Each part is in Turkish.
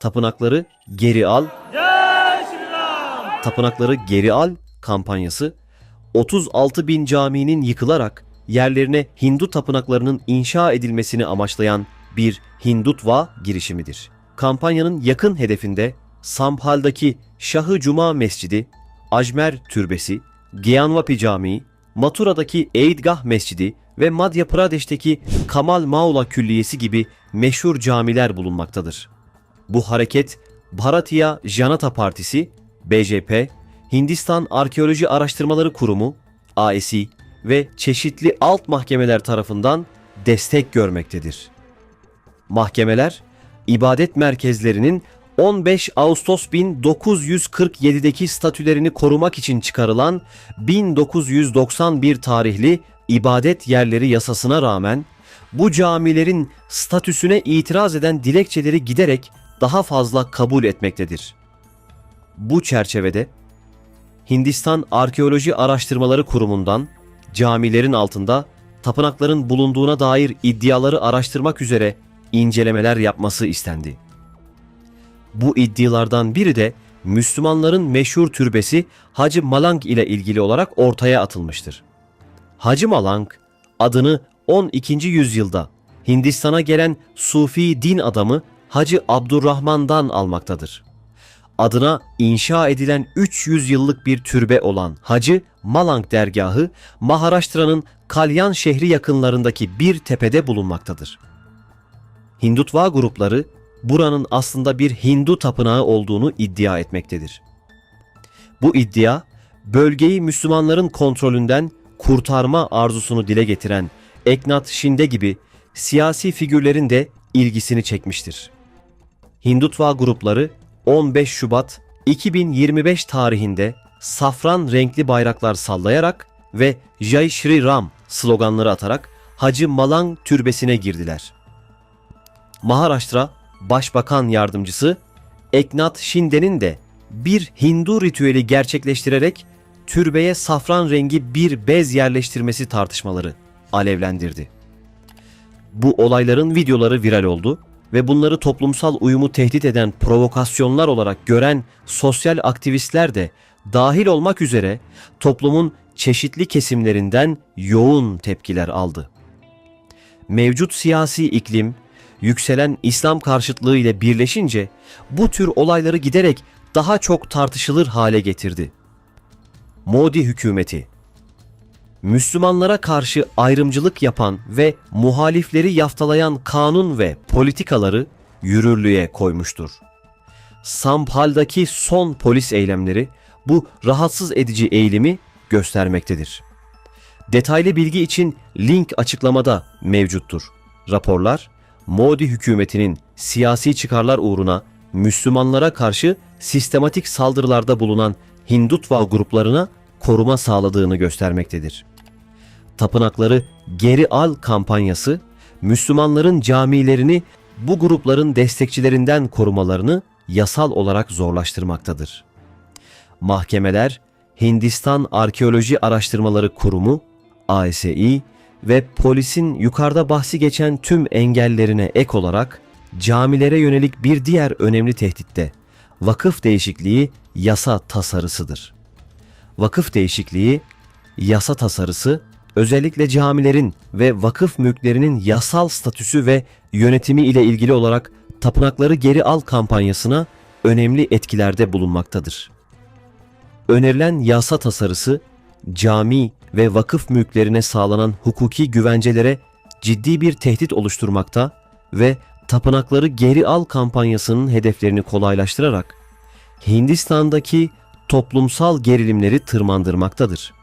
tapınakları geri al, tapınakları geri al kampanyası 36 bin caminin yıkılarak yerlerine Hindu tapınaklarının inşa edilmesini amaçlayan bir Hindutva girişimidir. Kampanyanın yakın hedefinde Sambhal'daki Şahı Cuma Mescidi, Ajmer Türbesi, Gyanvapi Camii, Mathura'daki Eidgah Mescidi ve Madhya Pradesh'teki Kamal Maula Külliyesi gibi meşhur camiler bulunmaktadır. Bu hareket Bharatiya Janata Partisi, BJP, Hindistan Arkeoloji Araştırmaları Kurumu, ASI ve çeşitli alt mahkemeler tarafından destek görmektedir. Mahkemeler, ibadet merkezlerinin 15 Ağustos 1947'deki statülerini korumak için çıkarılan 1991 tarihli ibadet yerleri yasasına rağmen bu camilerin statüsüne itiraz eden dilekçeleri giderek daha fazla kabul etmektedir. Bu çerçevede Hindistan Arkeoloji Araştırmaları Kurumu'ndan camilerin altında tapınakların bulunduğuna dair iddiaları araştırmak üzere incelemeler yapması istendi. Bu iddialardan biri de Müslümanların meşhur türbesi Hacı Malang ile ilgili olarak ortaya atılmıştır. Hacı Malang adını 12. yüzyılda Hindistan'a gelen Sufi din adamı Hacı Abdurrahman'dan almaktadır. Adına inşa edilen 300 yıllık bir türbe olan Hacı Malang dergahı Maharashtra'nın Kalyan şehri yakınlarındaki bir tepede bulunmaktadır. Hindutva grupları buranın aslında bir Hindu tapınağı olduğunu iddia etmektedir. Bu iddia bölgeyi Müslümanların kontrolünden kurtarma arzusunu dile getiren Eknat Şinde gibi siyasi figürlerin de ilgisini çekmiştir. Hindutva grupları 15 Şubat 2025 tarihinde safran renkli bayraklar sallayarak ve Jai Shri Ram sloganları atarak Hacı Malang türbesine girdiler. Maharashtra Başbakan Yardımcısı Eknat Shinde'nin de bir Hindu ritüeli gerçekleştirerek türbeye safran rengi bir bez yerleştirmesi tartışmaları alevlendirdi. Bu olayların videoları viral oldu ve bunları toplumsal uyumu tehdit eden provokasyonlar olarak gören sosyal aktivistler de dahil olmak üzere toplumun çeşitli kesimlerinden yoğun tepkiler aldı. Mevcut siyasi iklim yükselen İslam karşıtlığı ile birleşince bu tür olayları giderek daha çok tartışılır hale getirdi. Modi hükümeti Müslümanlara karşı ayrımcılık yapan ve muhalifleri yaftalayan kanun ve politikaları yürürlüğe koymuştur. Samphal'daki son polis eylemleri bu rahatsız edici eğilimi göstermektedir. Detaylı bilgi için link açıklamada mevcuttur. Raporlar Modi hükümetinin siyasi çıkarlar uğruna Müslümanlara karşı sistematik saldırılarda bulunan Hindutva gruplarına koruma sağladığını göstermektedir. Tapınakları Geri Al kampanyası Müslümanların camilerini bu grupların destekçilerinden korumalarını yasal olarak zorlaştırmaktadır. Mahkemeler Hindistan Arkeoloji Araştırmaları Kurumu ASI ve polisin yukarıda bahsi geçen tüm engellerine ek olarak camilere yönelik bir diğer önemli tehditte vakıf değişikliği yasa tasarısıdır. Vakıf değişikliği yasa tasarısı özellikle camilerin ve vakıf mülklerinin yasal statüsü ve yönetimi ile ilgili olarak tapınakları geri al kampanyasına önemli etkilerde bulunmaktadır. Önerilen yasa tasarısı cami ve vakıf mülklerine sağlanan hukuki güvencelere ciddi bir tehdit oluşturmakta ve tapınakları geri al kampanyasının hedeflerini kolaylaştırarak Hindistan'daki toplumsal gerilimleri tırmandırmaktadır.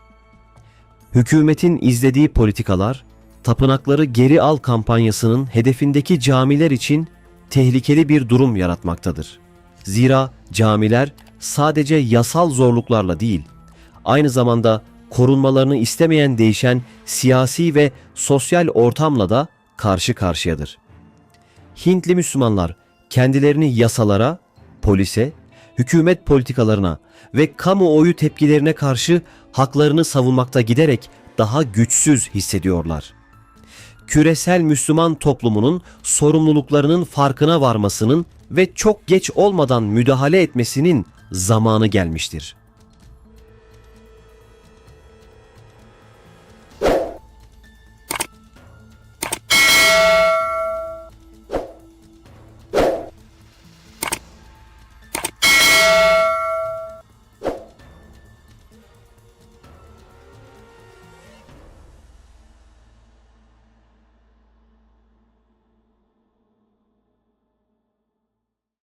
Hükümetin izlediği politikalar, tapınakları geri al kampanyasının hedefindeki camiler için tehlikeli bir durum yaratmaktadır. Zira camiler sadece yasal zorluklarla değil, aynı zamanda korunmalarını istemeyen değişen siyasi ve sosyal ortamla da karşı karşıyadır. Hintli Müslümanlar kendilerini yasalara, polise, hükümet politikalarına ve kamuoyu tepkilerine karşı haklarını savunmakta giderek daha güçsüz hissediyorlar. Küresel Müslüman toplumunun sorumluluklarının farkına varmasının ve çok geç olmadan müdahale etmesinin zamanı gelmiştir.